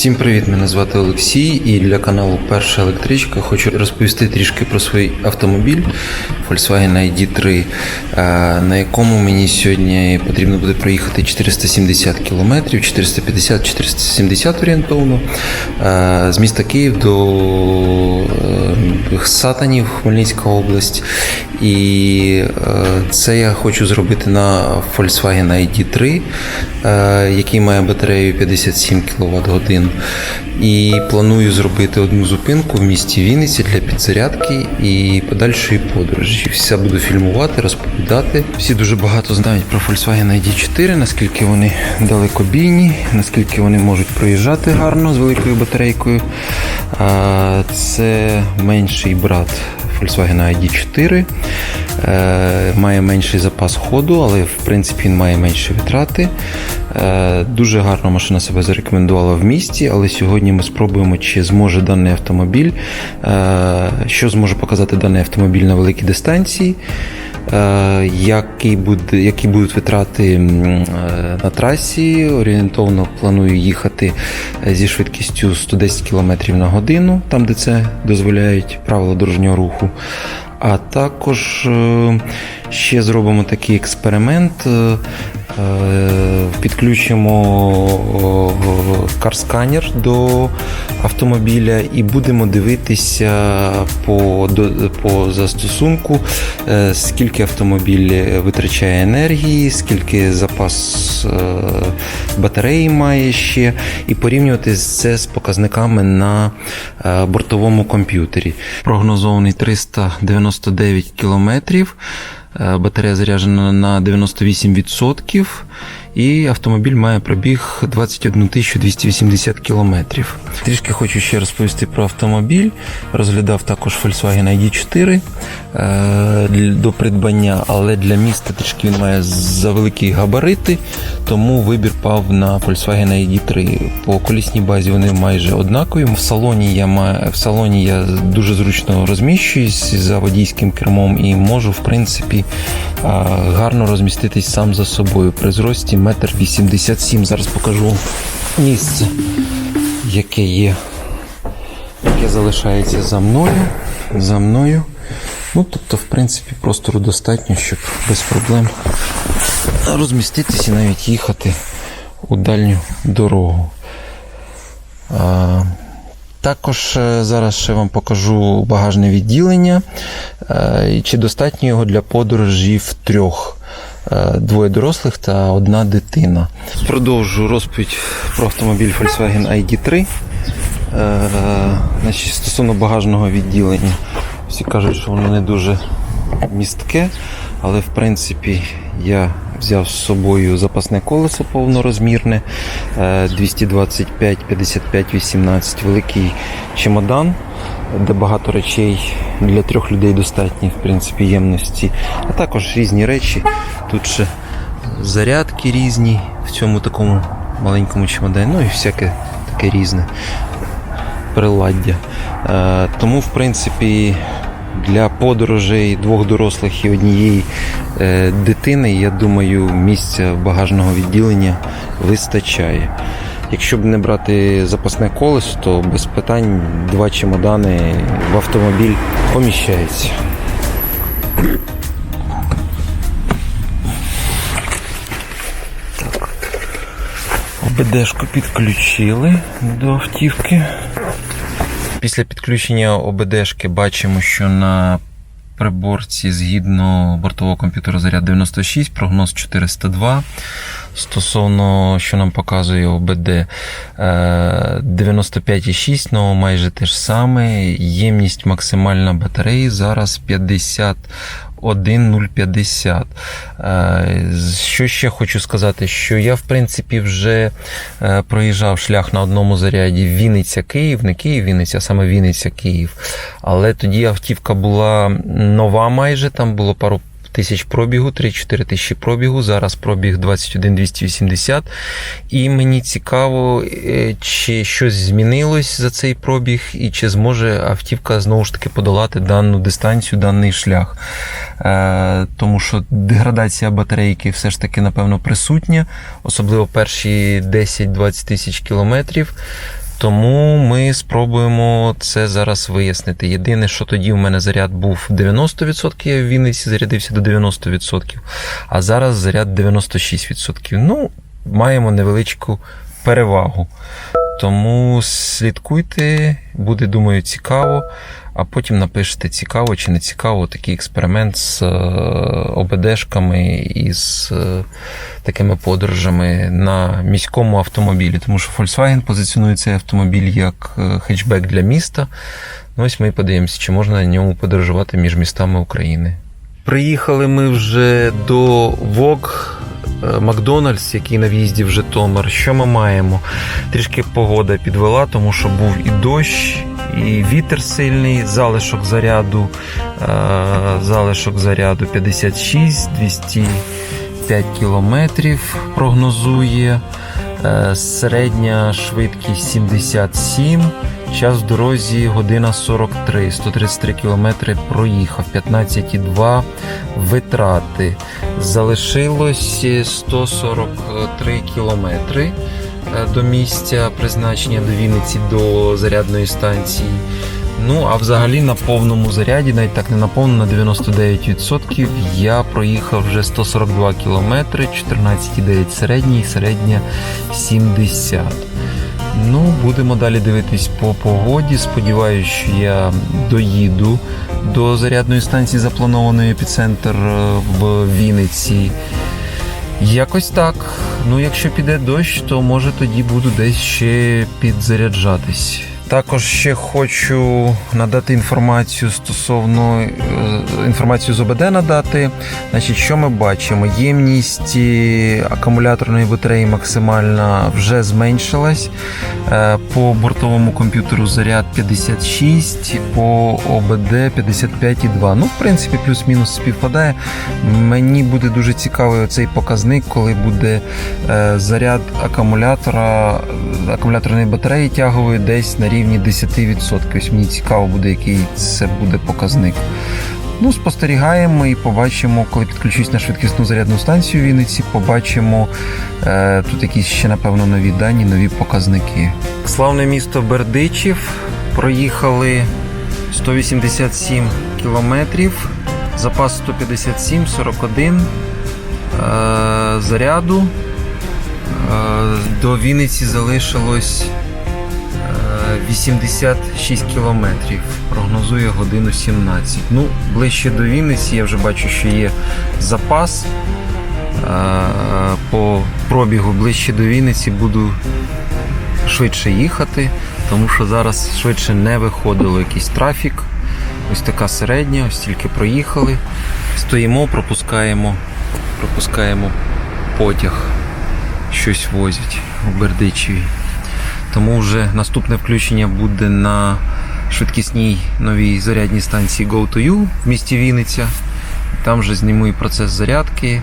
Всім привіт! Мене звати Олексій, і для каналу Перша електричка хочу розповісти трішки про свій автомобіль Volkswagen ID3, е, на якому мені сьогодні потрібно буде проїхати 470 км, 450-470 орієнтовно, е, з міста Київ до е, Сатанів, Хмельницька область. І е, це я хочу зробити на Volkswagen ID3, е, який має батарею 57 кВт годин. І планую зробити одну зупинку в місті Вінниці для підзарядки і подальшої подорожі. Все буду фільмувати, розповідати. Всі дуже багато знають про Volkswagen ID4, наскільки вони далекобійні, наскільки вони можуть проїжджати гарно з великою батарейкою. Це менший брат Volkswagen ID4. Е, має менший запас ходу, але в принципі він має менші витрати. Е, дуже гарно машина себе зарекомендувала в місті, але сьогодні ми спробуємо, чи зможе даний автомобіль, е, що зможе показати даний автомобіль на великій дистанції. Е, Які, буде, які будуть витрати е, на трасі? Орієнтовно планую їхати е, зі швидкістю 110 км на годину, там де це дозволяють правила дорожнього руху. А також ще зробимо такий експеримент. Е, е, Підключимо карсканер до автомобіля і будемо дивитися по, по застосунку, е, скільки автомобіль витрачає енергії, скільки запас е, батареї має ще, і порівнювати це з показниками на е, бортовому комп'ютері. Прогнозований 399 кілометрів. Е, Батарея заряджена на 98%, і автомобіль має пробіг 21 280 кілометрів. Трішки хочу ще розповісти про автомобіль. Розглядав також Volkswagen ID4 е, до придбання, але для міста трішки він має завеликі габарити, тому вибір пав на Volkswagen ID3. По колісній базі вони майже однакові. В салоні я маю в салоні я дуже зручно розміщуюсь за водійським кермом і можу, в принципі, гарно розміститись сам за собою. При зрості 1,87 м. Зараз покажу місце, яке є, яке залишається за мною. За мною. Ну, тобто, в принципі, простору достатньо, щоб без проблем розміститися і навіть їхати у дальню дорогу. А, також е, зараз ще вам покажу багажне відділення, е, і чи достатньо його для подорожів трьох. Е, Двоє дорослих та одна дитина. Продовжу розповідь про автомобіль Volkswagen ID3. Е, Значить, стосовно багажного відділення. Всі кажуть, що воно не дуже містке, але в принципі я взяв з собою запасне колесо повнорозмірне е, 225 55 18 великий чемодан, де багато речей для трьох людей достатні в принципі ємності, а також різні речі. Тут ще зарядки різні в цьому такому маленькому чемодані, ну і всяке таке різне приладдя. Е, Тому, в принципі, для подорожей двох дорослих і однієї е, дитини, я думаю, місця багажного відділення вистачає. Якщо б не брати запасне колесо, то без питань два чемодани в автомобіль поміщаються. ОБДшку підключили до автівки. Після підключення ОБДшки бачимо, що на приборці згідно бортового комп'ютера заряд 96, прогноз 402. Стосовно, що нам показує ОБД е, 95,6, ну майже те ж саме. Ємність максимальна батареї зараз 50. 1,050. Е, Що ще хочу сказати, що я, в принципі, вже е, проїжджав шлях на одному заряді Вінниця-Київ, не Київ, Вінниця, а саме Вінниця-Київ. Але тоді автівка була нова майже, там було пару тисяч пробігу, 3-4 тисячі пробігу. Зараз пробіг 21 280. І мені цікаво, е, чи щось змінилось за цей пробіг, і чи зможе автівка знову ж таки подолати дану дистанцію, даний шлях. Е, Тому що деградація батарейки все ж таки, напевно, присутня, особливо перші 10-20 тисяч кілометрів. Тому ми спробуємо це зараз вияснити. Єдине, що тоді в мене заряд був 90%, я в Вінниці зарядився до 90%, а зараз заряд 96%. Ну, маємо невеличку перевагу. Тому слідкуйте, буде, думаю, цікаво. А потім напишете, цікаво чи не цікаво такий експеримент з е, ОБДшками і з е, такими подорожами на міському автомобілі. Тому що Volkswagen позиціонує цей автомобіль як е, хетчбек для міста. Ну, ось ми подивимося, чи можна на ньому подорожувати між містами України. Приїхали ми вже до ВОК Макдональдс, який на в'їзді в Житомир. Що ми маємо? Трішки погода підвела, тому що був і дощ, і вітер сильний, залишок заряду, е, залишок заряду 56, 205 кілометрів прогнозує. Е, Середня швидкість 77, час в дорозі година 43, 133 кілометри проїхав, 15,2 витрати. Залишилось 143 кілометри е, до місця призначення до Вінниці до зарядної станції. Ну, а взагалі на повному заряді, навіть так не на повному, на 99%, я проїхав вже 142 кілометри, 14,9 середній, середня 70. Ну, будемо далі дивитись по погоді. Сподіваюсь, що я доїду до зарядної станції, запланованої епіцентр е, в Вінниці. Якось так. Ну, якщо піде дощ, то може тоді буду десь ще підзаряджатись. Також ще хочу надати інформацію стосовно е, інформацію з ОБД надати. Значить, що ми бачимо? Ємність е, акумуляторної батареї максимальна вже зменшилась. Е, По бортовому комп'ютеру заряд 56, по ОБД 55,2. Ну, в принципі, плюс-мінус співпадає. Мені буде дуже цікавий цей показник, коли буде заряд акумулятора, акумуляторної батареї тягової десь на рівні 10%. Ось мені цікаво буде, який це буде показник. Ну, спостерігаємо і побачимо, коли підключусь на швидкісну зарядну станцію в Вінниці, побачимо е, тут якісь ще, напевно, нові дані, нові показники. Славне місто Бердичів. Проїхали 187 кілометрів, запас 157, 41 е, заряду. Е, До Вінниці залишилось 86 кілометрів. Прогнозує годину 17. Ну, ближче до Вінниці я вже бачу, що є запас. Е, По пробігу ближче до Вінниці буду швидше їхати, тому що зараз швидше не виходило якийсь трафік. Ось така середня, ось тільки проїхали. Стоїмо, пропускаємо, пропускаємо потяг. Щось возять у Бердичеві. Тому вже наступне включення буде на швидкісній новій зарядній станції Go2U в місті Вінниця. Там вже зніму і процес зарядки,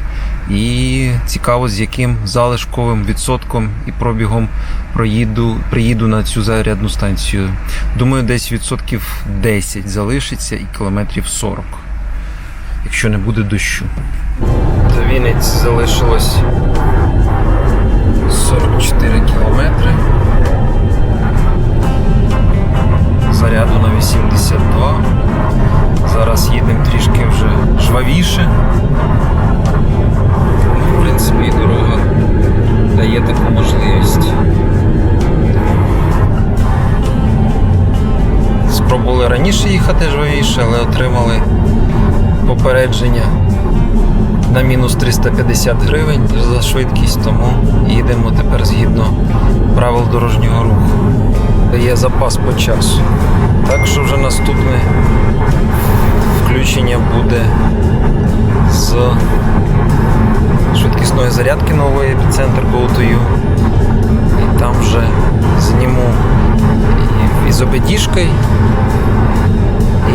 і цікаво, з яким залишковим відсотком і пробігом проїду, приїду на цю зарядну станцію. Думаю, десь відсотків 10 залишиться і кілометрів 40, якщо не буде дощу. До Вінниці залишилось 44 кілометри. Заряду на 82. Зараз їдемо трішки вже жвавіше. Ну, в принципі, дорога дає таку можливість. Спробували раніше їхати жвавіше, але отримали попередження на мінус 350 гривень за швидкість, тому їдемо тепер згідно правил дорожнього руху. Є запас по часу. Так що вже наступне включення буде з швидкісної зарядки нової епіцентр GoToU. І там вже зніму і- і з обедішкою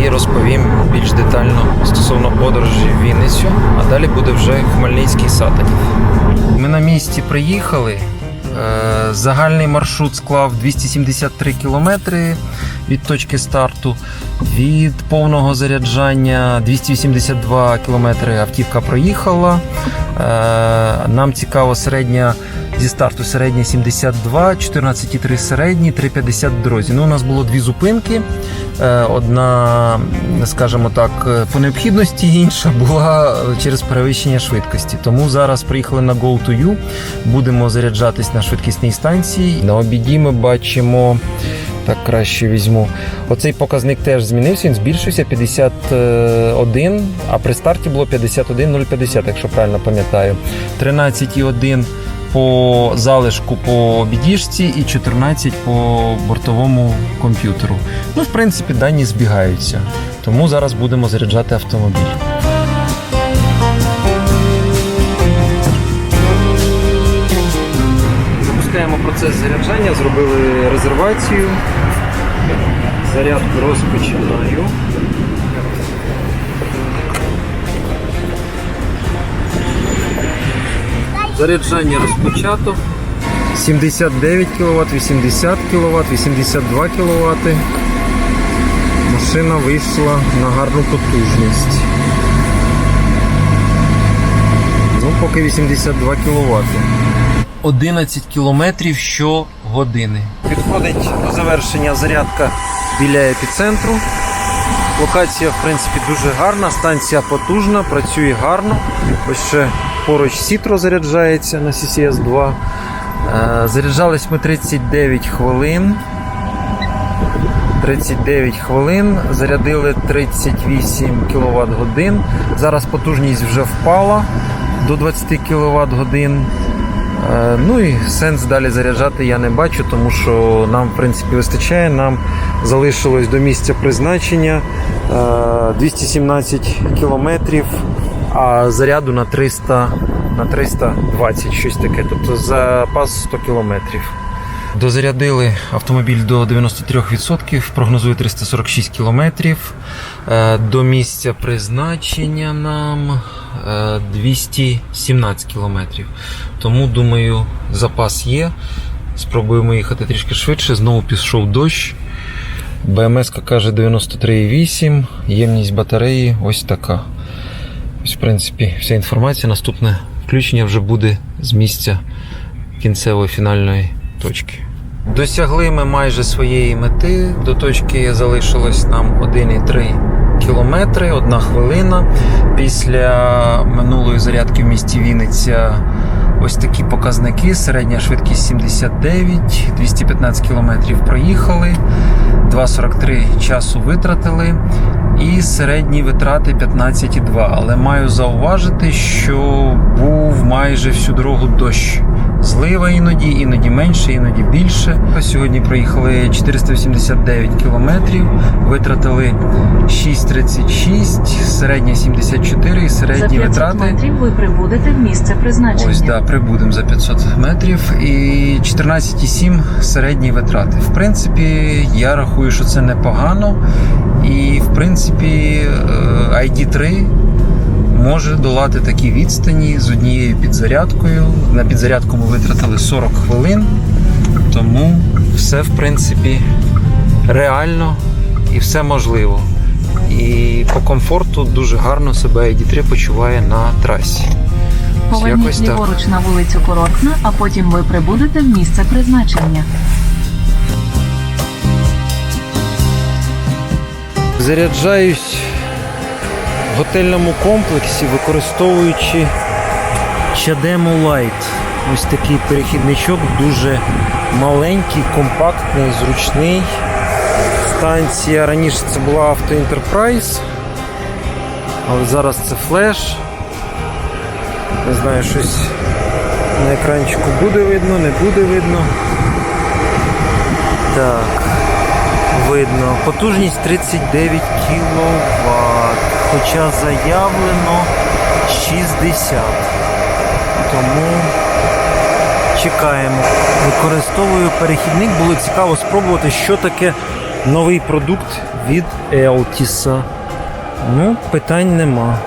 і розповім більш детально стосовно подорожі в Вінницю, а далі буде вже Хмельницький Сатанів. Ми на місці приїхали. Е, Загальний маршрут склав 273 кілометри від точки старту. Від повного заряджання 282 кілометри автівка проїхала. Е, Нам цікаво середня зі старту середня 72, 14,3 середні, 3,50 в дорозі. Ну, у нас було дві зупинки. Е, Одна, скажімо так, по необхідності, інша була через перевищення швидкості. Тому зараз приїхали на You. Будемо заряджатись на швидкісній станції. На обіді ми бачимо. Так краще візьму. Оцей показник теж змінився, він збільшився 51, а при старті було 51,050, якщо правильно пам'ятаю. 13,1 по залишку по бідіжці і 14 по бортовому комп'ютеру. Ну, в принципі, дані збігаються. Тому зараз будемо заряджати автомобіль. Запускаємо процес заряджання, зробили резервацію. Зарядку розпочинаю. Заряджання розпочато. 79 кВт, 80 кВт, 82 кВт. Машина вийшла на гарну потужність. Ну, поки 82 кВт. 11 кілометрів щогодини. Підходить до завершення зарядка біля епіцентру. Локація, в принципі, дуже гарна, станція потужна, працює гарно. Ось ще поруч Сітро заряджається на CCS 2. Е, Заряджались ми 39 хвилин. 39 хвилин, зарядили 38 кВт годин. Зараз потужність вже впала до 20 кВт годин. Е, Ну і сенс далі заряджати я не бачу, тому що нам, в принципі, вистачає. Нам залишилось до місця призначення е, 217 кілометрів, а заряду на 300, на 320, щось таке. Тобто запас 100 кілометрів. Дозарядили автомобіль до 93%, прогнозує 346 кілометрів. Е, До місця призначення нам е, 217 кілометрів. Тому, думаю, запас є. Спробуємо їхати трішки швидше. Знову пішов дощ. БМС каже 93,8, ємність батареї ось така. Ось, в принципі, вся інформація. Наступне включення вже буде з місця кінцевої фінальної точки. Досягли ми майже своєї мети. До точки залишилось нам 1,3 кілометри, одна хвилина. Після минулої зарядки в місті Вінниця ось такі показники. Середня швидкість 79, 215 кілометрів проїхали, 2,43 часу витратили. І середні витрати 15,2. Але маю зауважити, що був майже всю дорогу дощ. Злива іноді, іноді менше, іноді більше. Сьогодні проїхали 489 кілометрів, витратили 6,36, середня 74 і За середні 500 витрати. метрів ви прибудете в місце призначення. Ось да, прибудемо за 500 метрів і 14,7 середні витрати. В принципі, я рахую, що це непогано. І в принципі, е, ID3 може долати такі відстані з однією підзарядкою. На підзарядку ми витратили 40 хвилин, тому все в принципі реально і все можливо. І по комфорту дуже гарно себе ID3 почуває на трасі. Поверніть ліворуч на вулицю Курортна, а потім ви прибудете в місце призначення. Заряджаюсь в готельному комплексі, використовуючи Чадему Light. Ось такий перехідничок, дуже маленький, компактний, зручний. Станція раніше це була Auto Enterprise, але зараз це флеш. Не знаю, щось на екранчику буде видно, не буде видно. Так видно. Потужність 39 кВт, хоча заявлено 60. Тому чекаємо. Використовую перехідник, було цікаво спробувати, що таке Новий продукт від Елтіса. Ну, питань нема.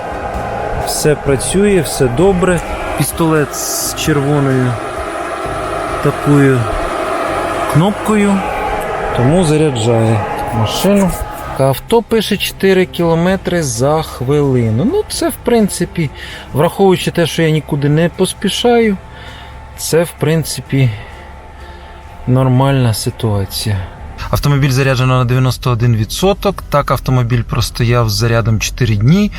Все працює, все добре. Пістолет з червоною такою кнопкою, тому заряджає машину. Авто пише 4 км за хвилину. Ну, це, в принципі, враховуючи те, що я нікуди не поспішаю, це, в принципі, нормальна ситуація. Автомобіль заряджено на 91%. Так, автомобіль простояв з зарядом 4 дні.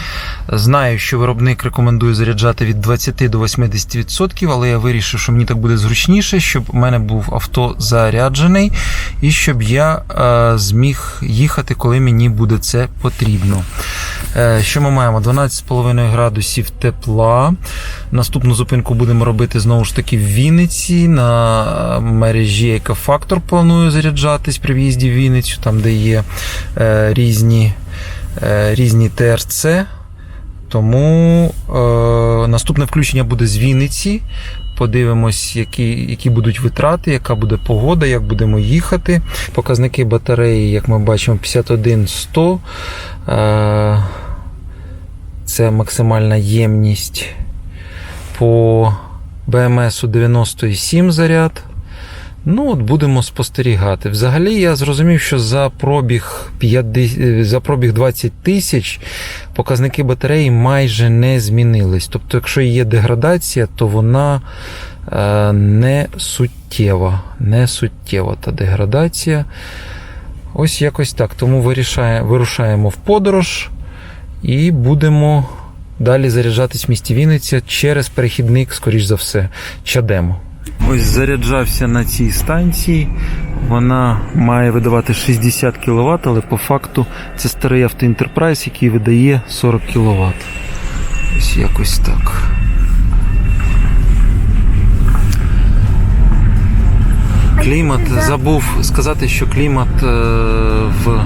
Знаю, що виробник рекомендує заряджати від 20 до 80%, але я вирішив, що мені так буде зручніше, щоб у мене був авто заряджений і щоб я е, зміг їхати, коли мені буде це потрібно. Е, що ми маємо? 12,5 градусів тепла. Наступну зупинку будемо робити знову ж таки в Вінниці на мережі Екофактор планую заряджатись в'їзді в Вінницю, там де є е, різні, е, різні ТРЦ. Тому е, наступне включення буде з Вінниці. Подивимось, які, які будуть витрати, яка буде погода, як будемо їхати. Показники батареї, як ми бачимо, 51-100. Е, це максимальна ємність по БМС 97 заряд. Ну, от будемо спостерігати. Взагалі, я зрозумів, що за пробіг 50, за пробіг 20 тисяч показники батареї майже не змінились. Тобто, якщо є деградація, то вона е, не суттєва. Не суттєва та деградація. Ось якось так. Тому вирушаємо в подорож і будемо далі заряджатись в місті Вінниця через перехідник, скоріш за все, чадемо. Ось заряджався на цій станції. Вона має видавати 60 кВт, але по факту це старий авто який видає 40 кВт. Ось якось так. Клімат забув сказати, що клімат е, в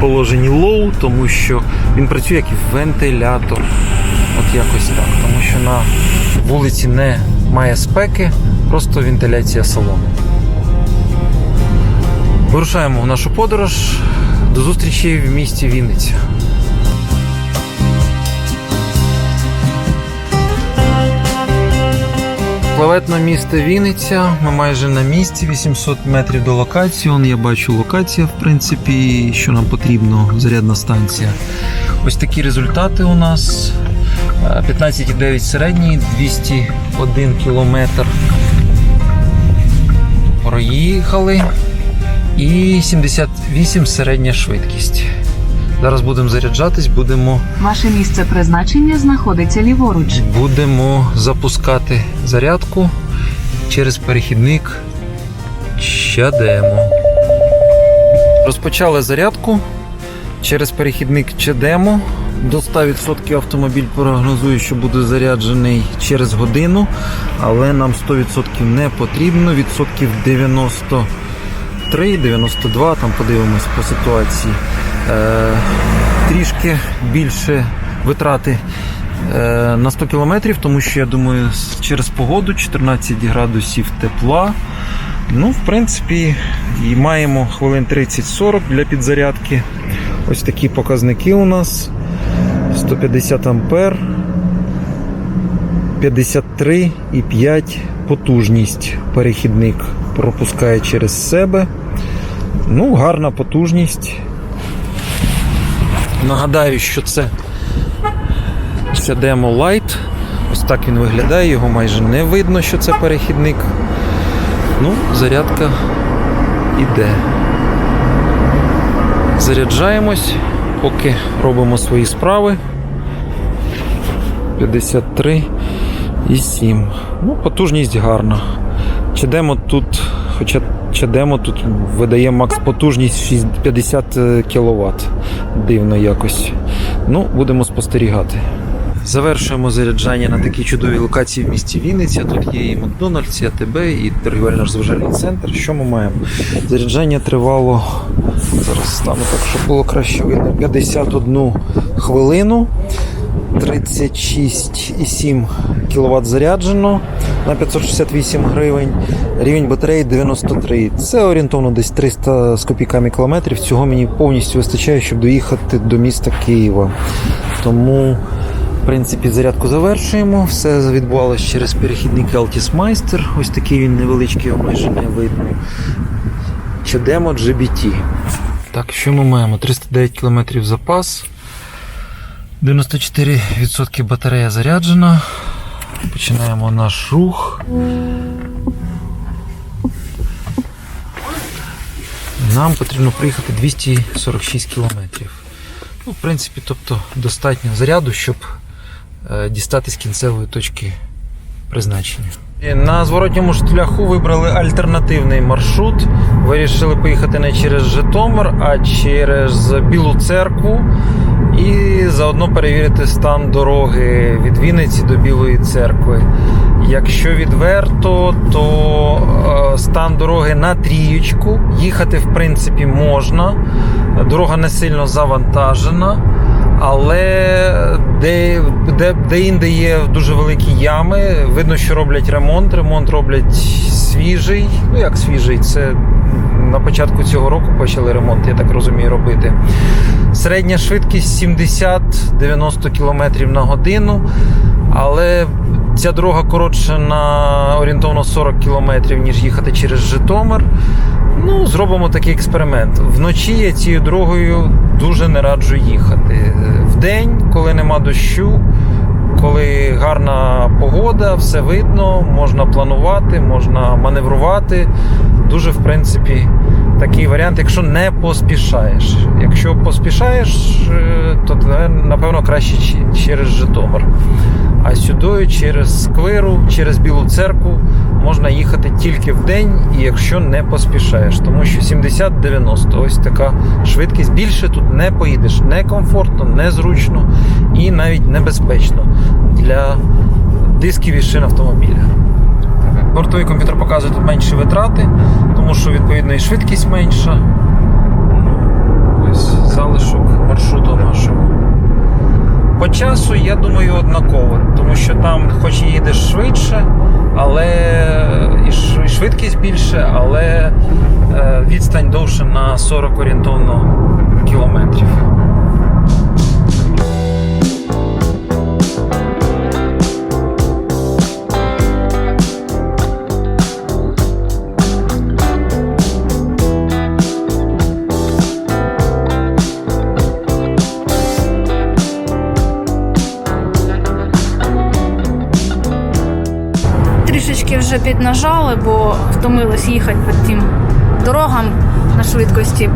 положенні low, тому що він працює як вентилятор. От якось так. Тому що на вулиці не має спеки, просто вентиляція салону. Вирушаємо в нашу подорож. До зустрічі в місті Вінниця. Плаветне місто Вінниця. Ми майже на місці, 800 метрів до локації. Он я бачу локація, в принципі, що нам потрібно, зарядна станція. Ось такі результати у нас. Е, 15,9 середній, 201 кілометр проїхали. І 78 середня швидкість. Зараз будемо заряджатись, будемо Ваше місце призначення знаходиться ліворуч. Будемо запускати зарядку через перехідник Чадемо. Розпочали зарядку через перехідник Чадемо. До 100% автомобіль прогнозує, що буде заряджений через годину, але нам 100% не потрібно. Відсотків 93, 92, там подивимось по ситуації. Е, трішки більше витрати е, на 100 кілометрів, тому що я думаю, через погоду 14 градусів тепла. Ну, в принципі, і маємо хвилин 30-40 для підзарядки. Ось такі показники у нас. 150 ампер, 53,5 потужність перехідник пропускає через себе. Ну, гарна потужність. Нагадаю, що це, це демо Light. Ось так він виглядає, його майже не видно, що це перехідник. Ну, зарядка іде. Заряджаємось, поки робимо свої справи. 53 і 7. Ну, потужність гарна. Чадемо тут, хоча чадемо тут видає макс потужність 50 кВт. Дивно якось. Ну, будемо спостерігати. Завершуємо заряджання на такій чудовій локації в місті Вінниця. Тут є і Макдональдс, і АТБ, і торгівельно-розважальний центр. Що ми маємо? Заряджання тривало зараз стану так, щоб було краще видно. 51 хвилину. 36,7 кВт заряджено. на 568 гривень. Рівень батареї 93. Це орієнтовно десь 300 з копійками кілометрів. Цього мені повністю вистачає, щоб доїхати до міста Києва. Тому, в принципі, зарядку завершуємо. Все відбувалося через перехідник Altis Meister. Ось такий він невеличкий, його майже не. Чадемо GBT. Так, що ми маємо? 309 км запас. 94% батарея заряджена. Починаємо наш рух. Нам потрібно проїхати 246 кілометрів. Ну, в принципі, тобто достатньо заряду, щоб е, дістати кінцевої точки призначення. На зворотньому шляху вибрали альтернативний маршрут. Вирішили поїхати не через Житомир, а через Білу церкву. І заодно перевірити стан дороги від Вінниці до Білої церкви. Якщо відверто, то е, стан дороги на трієчку. Їхати, в принципі, можна. Дорога не сильно завантажена, але де, де, де інде є дуже великі ями. Видно, що роблять ремонт. Ремонт роблять свіжий. Ну як свіжий, це на початку цього року почали ремонт, я так розумію, робити. Середня швидкість 70-90 км на годину, але ця дорога коротша на орієнтовно 40 км, ніж їхати через Житомир. Ну, зробимо такий експеримент. Вночі я цією дорогою дуже не раджу їхати. Вдень, коли нема дощу, коли гарна погода, все видно, можна планувати, можна маневрувати. Дуже, в принципі, такий варіант, якщо не поспішаєш. Якщо поспішаєш, е, то напевно краще через Житомир. А сюди через Сквиру, через Білу церкву можна їхати тільки в день, і якщо не поспішаєш, тому що 70-90 ось така швидкість. Більше тут не поїдеш. Некомфортно, незручно і навіть небезпечно для дисків і шин автомобіля. Бортовий комп'ютер показує тут менші витрати, тому що відповідно і швидкість менша. Ось залишок маршруту нашого. По часу, я думаю, однаково, тому що там, хоч і їдеш швидше, але і швидкість більше, але е, відстань довше на 40 орієнтовно кілометрів. Вже піднажали, бо втомились їхати по тим дорогам на швидкості.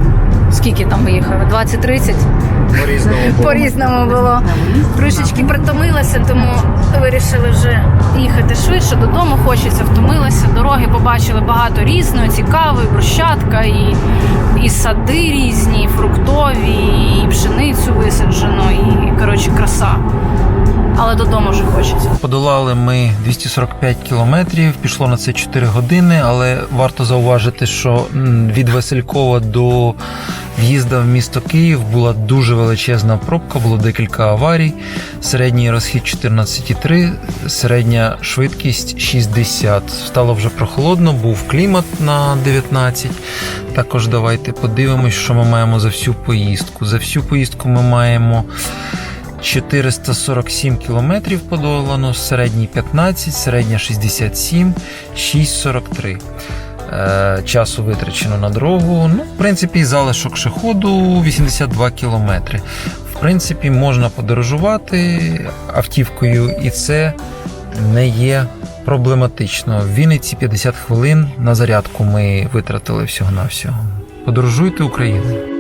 Скільки там ми їхали? 20-30? По-різному було. По-різному було. Трішечки притомилася, тому вирішили вже їхати швидше. Додому хочеться, втомилася. Дороги побачили багато різного, цікавої, брусчатка, і, і сади різні, і фруктові, і пшеницю висаджено, і коротше краса. Але додому вже хочеться. Подолали ми 245 кілометрів, пішло на це 4 години, але варто зауважити, що від Василькова до в'їзда в місто Київ була дуже величезна пробка, було декілька аварій. Середній розхід 14,3, середня швидкість 60. Стало вже прохолодно, був клімат на 19. Також давайте подивимось, що ми маємо за всю поїздку. За всю поїздку ми маємо 447 кілометрів подолано, середній 15, середня 67, 6,43. Е, часу витрачено на дорогу. Ну, в принципі, залишок шоходу 82 кілометри. В принципі, можна подорожувати автівкою, і це не є проблематично. В Вінниці 50 хвилин на зарядку ми витратили всього-навсього. Подорожуйте Україною.